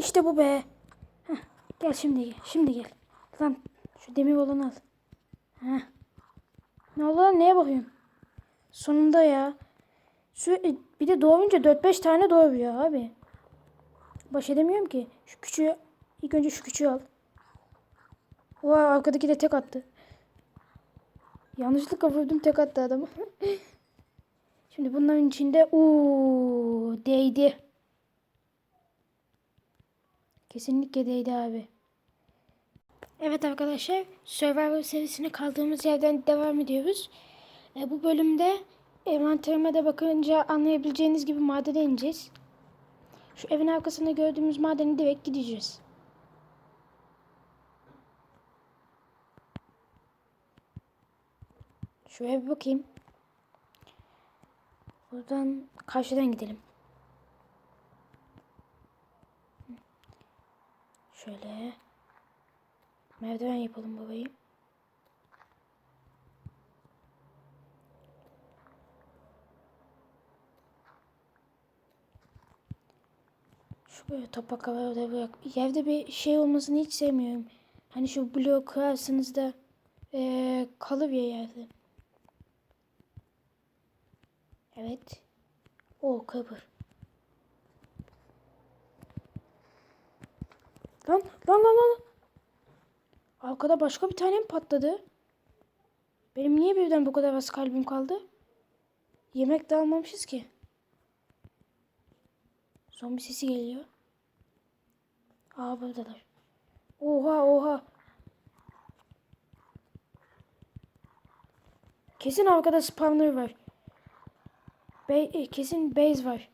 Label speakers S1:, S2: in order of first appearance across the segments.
S1: İşte bu be. Heh, gel şimdi gel. Şimdi gel. Lan şu demir olanı al. Heh. Ne oldu neye bakıyorsun? Sonunda ya. E, bir de doğunca 4-5 tane doğuyor abi. Baş edemiyorum ki. Şu küçüğü ilk önce şu küçüğü al. Oha arkadaki de tek attı. Yanlışlıkla vurdum tek attı adamı. Şimdi bunların içinde uuu değdi. Kesinlikle değdi abi. Evet arkadaşlar Survivor serisine kaldığımız yerden devam ediyoruz. E, bu bölümde envanterime de bakınca anlayabileceğiniz gibi madene ineceğiz. Şu evin arkasında gördüğümüz madeni direkt gideceğiz. Şuraya bir bakayım. Buradan karşıdan gidelim. Şöyle. Merdiven yapalım babayı. Şu böyle topak havada bırak. Yerde bir şey olmasını hiç sevmiyorum. Hani şu bloğu kırarsınız da eee kalır ya yerde. Evet. O kıvır. Lan lan lan lan. Arkada başka bir tane mi patladı? Benim niye birden bu kadar az kalbim kaldı? Yemek de almamışız ki. Zombi sesi geliyor. Aa buradalar. Oha oha. Kesin arkada spawner var. Be e, kesin base var.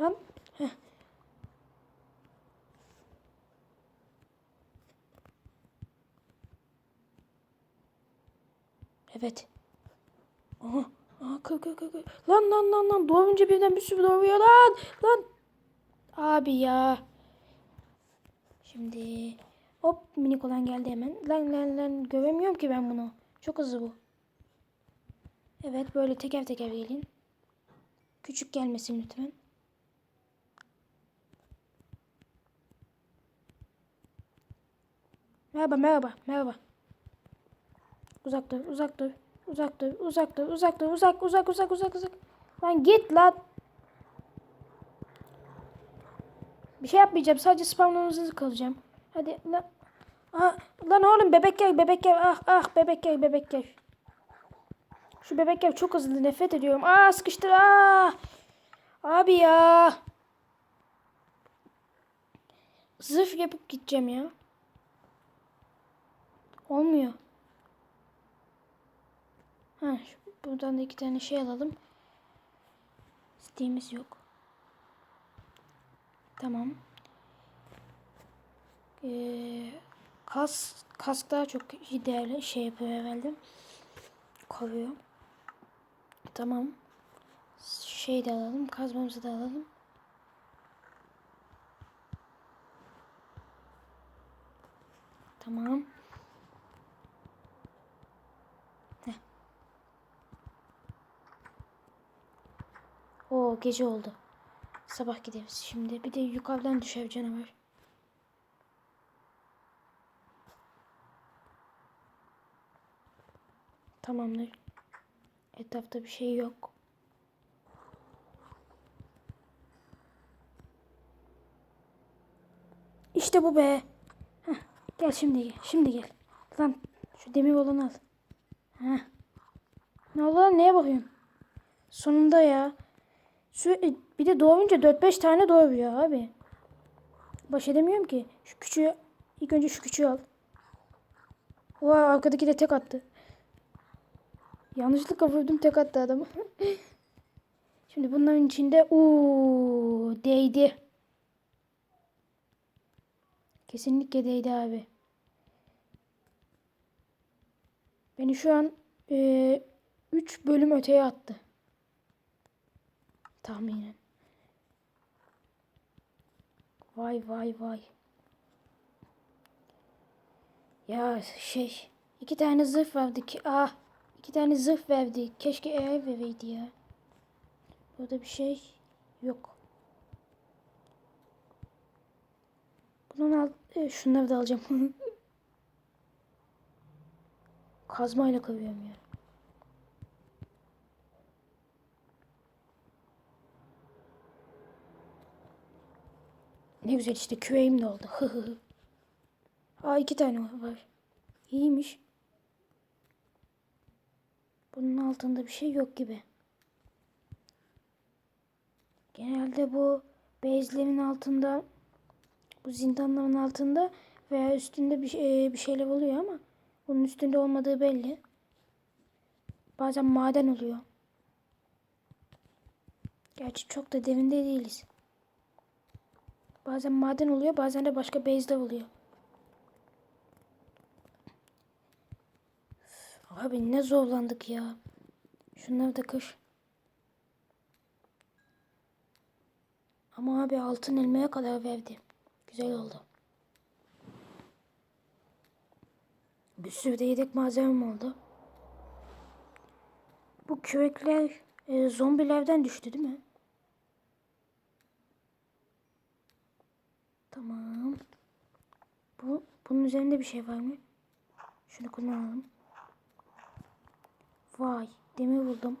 S1: Lan. Heh. Evet. Aha. Aha kır kır kır. Lan lan lan lan. Doğunca birden bir sürü doğuyor lan. Lan. Abi ya. Şimdi. Hop minik olan geldi hemen. Lan lan lan. Göremiyorum ki ben bunu. Çok hızlı bu. Evet böyle teker teker gelin. Küçük gelmesin lütfen. Merhaba merhaba merhaba. Uzak dur uzak dur. Uzak dur uzak dur uzak dur uzak uzak uzak uzak uzak. Lan git lan. Bir şey yapmayacağım sadece spamlarınızı kalacağım. Hadi lan. Aa, lan oğlum bebek gel bebek gel ah ah bebek gel bebek gel. Şu bebek gel çok hızlı nefret ediyorum. Aa sıkıştır aa. Abi ya. Zırh yapıp gideceğim ya. Olmuyor. Ha, buradan da iki tane şey alalım. İsteğimiz yok. Tamam. Ee, kas, kask daha çok değerli şey yapıyor herhalde. Koruyor. Tamam. Şey de alalım. Kazmamızı da alalım. Tamam. Heh. Oo gece oldu. Sabah gideriz şimdi. Bir de yukarıdan düşer canavar. Tamamdır. Etrafta bir şey yok. İşte bu be. Heh, gel şimdi gel. Şimdi gel. Lan şu demir olanı al. Heh. Ne oldu neye bakıyorsun? Sonunda ya. Şu e, bir de doğunca 4-5 tane doğuyor abi. Baş edemiyorum ki. Şu küçüğü ilk önce şu küçüğü al. Oha arkadaki de tek attı. Yanlışlıkla vurdum tek attı adamı. Şimdi bunların içinde uuu değdi. Kesinlikle değdi abi. Beni şu an 3 bölüm öteye attı. Tahminen. Vay vay vay. Ya şey iki tane zırh vardı ki ah iki tane zırh verdi. Keşke eğer vereydi ya. Burada bir şey Yok. Bunun alt, e, şunları da alacağım. Kazmayla kavıyorum ya. Ne güzel işte küveğim de oldu. Aa iki tane var. İyiymiş. Bunun altında bir şey yok gibi. Genelde bu bezlerin altında bu zindanların altında veya üstünde bir, şey, bir şeyler oluyor ama bunun üstünde olmadığı belli. Bazen maden oluyor. Gerçi çok da derinde değiliz. Bazen maden oluyor, bazen de başka bezler oluyor. Abi ne zorlandık ya. Şunları da kır. Ama abi altın elmaya kadar verdi. Güzel oldu. Bir sürü de yedek malzemem oldu. Bu kürekler e, zombilerden düştü değil mi? Tamam. Bu, bunun üzerinde bir şey var mı? Şunu kullanalım. Vay demir buldum.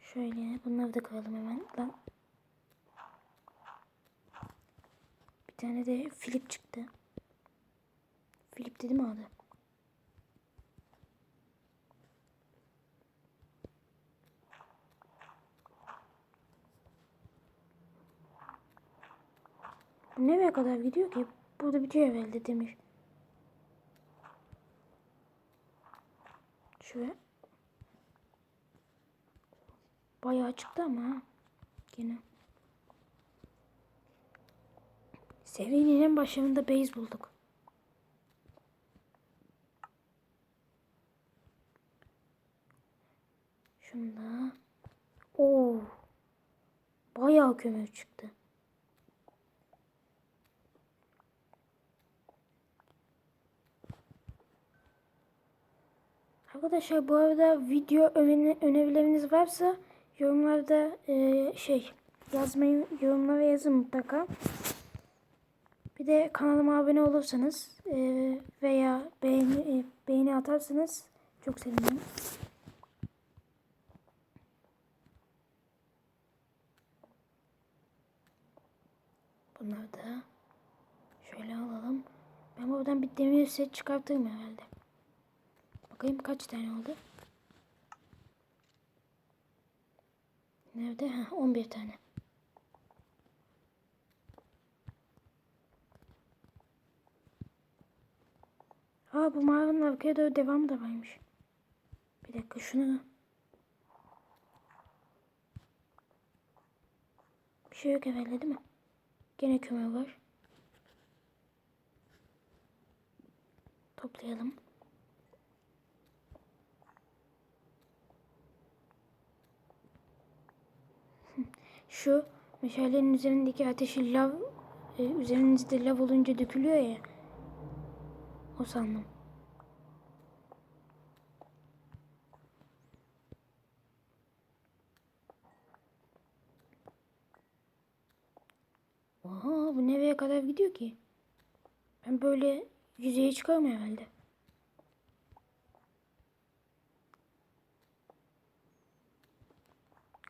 S1: Şöyle bunları da koyalım hemen. Lan. Bir tane de Filip çıktı. Filip dedi mi adı? Nereye kadar gidiyor ki? Burada bitiyor herhalde demir. Şöyle. Bayağı çıktı ama. Gene. Serinin en başlarında base bulduk. Şunda. Oo. Bayağı kömür çıktı. Arkadaşlar bu arada video öneri, önerileriniz varsa yorumlarda e, şey yazmayı yorumlara yazın mutlaka. Bir de kanalıma abone olursanız e, veya beğeni e, beğeni atarsanız çok sevinirim. Bunları da şöyle alalım. Ben buradan bir demir set çıkartırım herhalde. Bakayım kaç tane oldu? Nerede? Ha, 11 tane. Aa bu mağaranın arkaya doğru devam da varmış. Bir dakika şunu. Bir şey yok evvelde değil mi? Gene kömür var. Toplayalım. Şu meşalenin üzerindeki ateşi lav e, üzerinizde lav olunca dökülüyor ya. O sandım. Oha bu nereye kadar gidiyor ki? Ben böyle yüzeye çıkarım herhalde.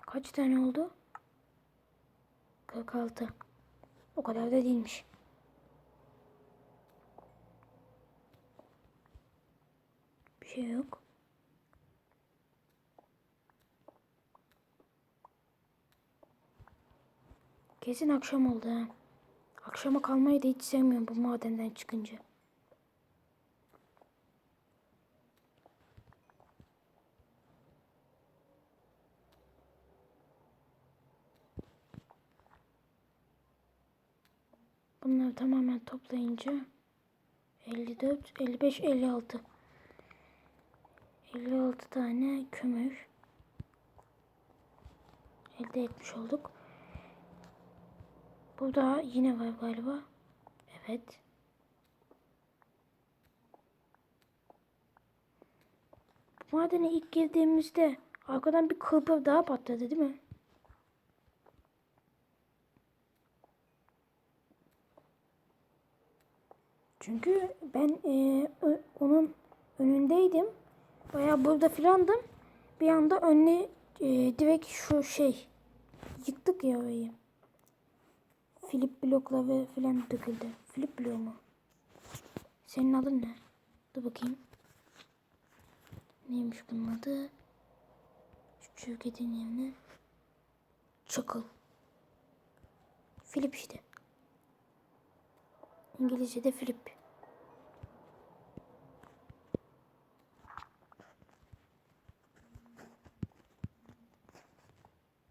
S1: Kaç tane oldu? 46. O kadar da değilmiş. Bir şey yok. Kesin akşam oldu ha. Akşama kalmayı da hiç sevmiyorum bu madenden çıkınca. Bunları tamamen toplayınca 54, 55, 56. 56 tane kömür elde etmiş olduk. Burada yine var galiba. Evet. Madene ilk girdiğimizde arkadan bir kırpır daha patladı değil mi? Çünkü ben e, onun önündeydim. Bayağı burada filandım. Bir anda önüne e, direkt şu şey yıktık ya orayı. Filip blokla ve filan döküldü. Filip blok mu? Senin adın ne? Dur bakayım. Neymiş bunun adı? Şu şirketin yerine. Çakıl. Filip işte. İngilizce'de Filip.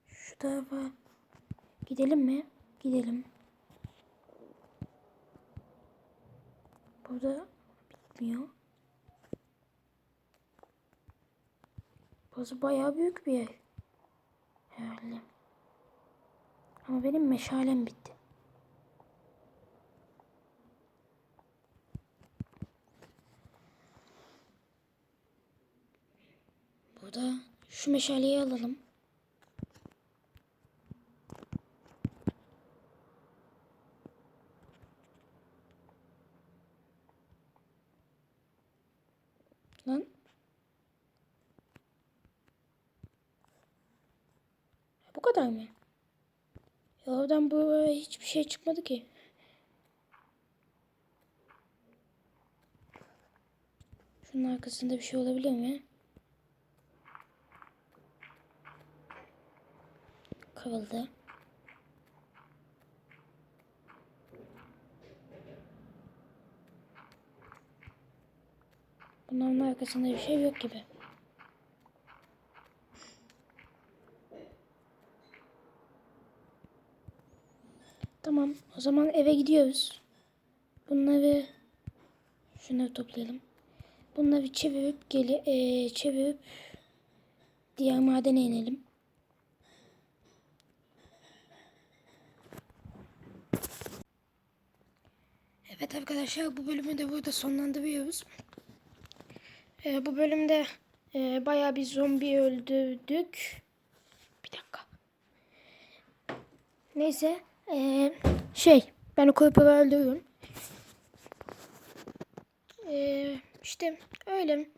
S1: Şu tarafa gidelim mi? Gidelim. Burada bitmiyor. Burası bayağı büyük bir yer. Herhalde. Ama benim meşalem bitti. Burada şu meşaleyi alalım. Lan. Bu kadar mı? Ya oradan buraya hiçbir şey çıkmadı ki. Şunun arkasında bir şey olabilir mi? Kırıldı. Bunların arkasında bir şey yok gibi. Tamam. O zaman eve gidiyoruz. Bunları şunları toplayalım. Bunları çevirip geli eee, çevirip diğer madene inelim. Evet arkadaşlar bu bölümü de burada sonlandırıyoruz. Ee, bu bölümde e, bayağı bir zombi öldürdük. Bir dakika. Neyse. ee, şey ben o köpeği öldürüyorum. Ee, işte öyle.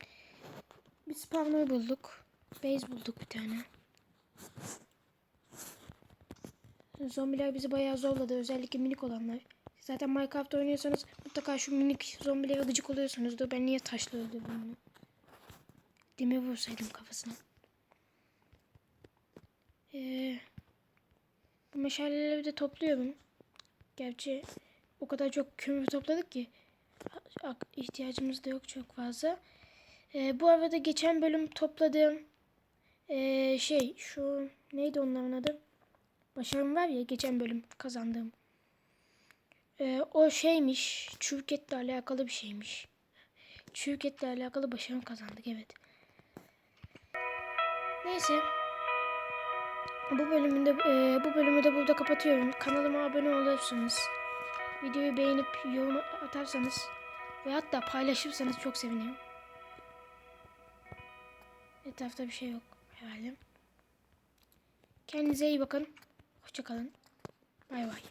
S1: Bir spawner bulduk. Base bulduk bir tane. Zombiler bizi bayağı zorladı. Özellikle minik olanlar. Zaten Minecraft oynuyorsanız mutlaka şu minik zombilere gıcık oluyorsunuzdur. Ben niye taşla öldürdüm bunu? Demir vursaydım kafasına. Ee, bu meşaleleri de topluyorum. Gerçi o kadar çok kömür topladık ki ihtiyacımız da yok çok fazla. Ee, bu arada geçen bölüm topladığım ee, şey şu neydi onların adı? Başarım var ya geçen bölüm kazandığım. Ee, o şeymiş. Çürüketle alakalı bir şeymiş. Çürüketle alakalı başarım kazandık evet. Neyse. Bu bölümünde e, bu bölümü de burada kapatıyorum. Kanalıma abone olursanız, videoyu beğenip yorum atarsanız ve hatta paylaşırsanız çok sevinirim. Etrafta bir şey yok herhalde. Kendinize iyi bakın. Hoşçakalın. Bay bay.